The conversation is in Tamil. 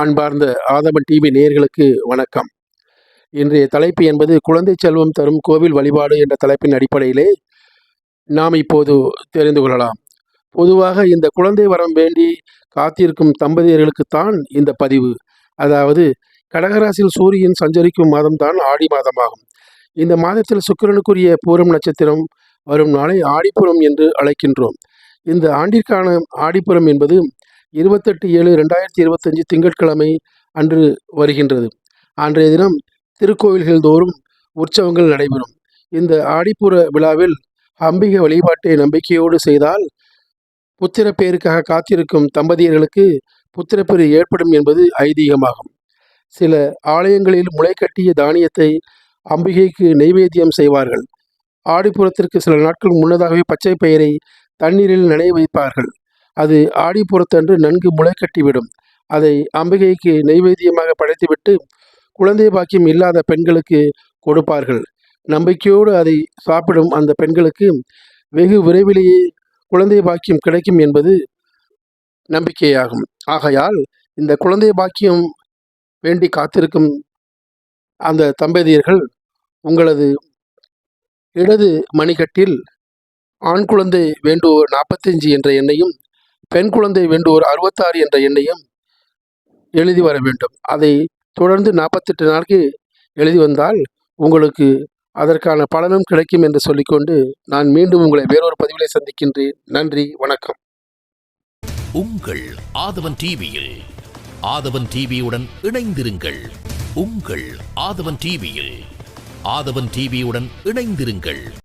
அன்பார்ந்த ஆதவன் டிவி நேர்களுக்கு வணக்கம். இன்றைய தலைப்பு என்பது குழந்தை செல்வம் தரும் கோவில் வழிபாடு என்ற தலைப்பின் அடிப்படையிலே நாம் இப்போது தெரிந்து கொள்ளலாம். பொதுவாக இந்த குழந்தை வரம் வேண்டி காத்திருக்கும் தம்பதியர்களுக்குத்தான் இந்த பதிவு. அதாவது கடகராசியில் சூரியன் சஞ்சரிக்கும் மாதம்தான் ஆடி மாதமாகும். இந்த மாதத்தில் சுக்கிரனுக்குரிய பூரம் நட்சத்திரம் வரும் நாளை ஆடிப்புறம் என்று அழைக்கின்றோம். இந்த ஆண்டிற்கான ஆடிப்புறம் என்பது இருபத்தெட்டு ஏழு ரெண்டாயிரத்தி இருபத்தஞ்சு திங்கட்கிழமை அன்று வருகின்றது. அன்றைய தினம் திருக்கோவில்கள் தோறும் உற்சவங்கள் நடைபெறும். இந்த ஆடிப்புற விழாவில் அம்பிகை வழிபாட்டை நம்பிக்கையோடு செய்தால் புத்திரப்பேருக்காக காத்திருக்கும் தம்பதியர்களுக்கு புத்திரப்பேறு ஏற்படும் என்பது ஐதீகமாகும். சில ஆலயங்களில் முளை கட்டிய தானியத்தை அம்பிகைக்கு நெய்வேத்தியம் செய்வார்கள். ஆடிப்புறத்திற்கு சில நாட்கள் முன்னதாகவே பச்சை பயிரை தண்ணீரில் நனைய வைப்பார்கள். அது ஆடிப்புறத்தன்று நன்கு முளை கட்டிவிடும் அதை அம்பிகைக்கு நெய்வேத்தியமாக படைத்துவிட்டு குழந்தை பாக்கியம் இல்லாத பெண்களுக்கு கொடுப்பார்கள். நம்பிக்கையோடு அதை சாப்பிடும் அந்த பெண்களுக்கு வெகு விரைவிலேயே குழந்தை பாக்கியம் கிடைக்கும் என்பது நம்பிக்கையாகும். ஆகையால் இந்த குழந்தை பாக்கியம் வேண்டி காத்திருக்கும் அந்த தம்பதியர்கள் உங்களது இடது மணிக்கட்டில் ஆண் குழந்தை வேண்டுவோர் நாற்பத்தஞ்சு என்ற எண்ணையும் பெண் குழந்தை வேண்டுவோர் அறுபத்தாறு என்ற எண்ணையும் எழுதி வர வேண்டும். அதை தொடர்ந்து நாற்பத்தெட்டு நாளைக்கு எழுதி வந்தால் உங்களுக்கு அதற்கான பலனும் கிடைக்கும் என்று சொல்லிக்கொண்டு நான் மீண்டும் உங்களை வேறொரு பதிவிலை சந்திக்கின்றேன். நன்றி வணக்கம். உங்கள் ஆதவன் டிவியில் ஆதவன் டிவியுடன் இணைந்திருங்கள். உங்கள் ஆதவன் டிவியில் ஆதவன் டிவியுடன் இணைந்திருங்கள்.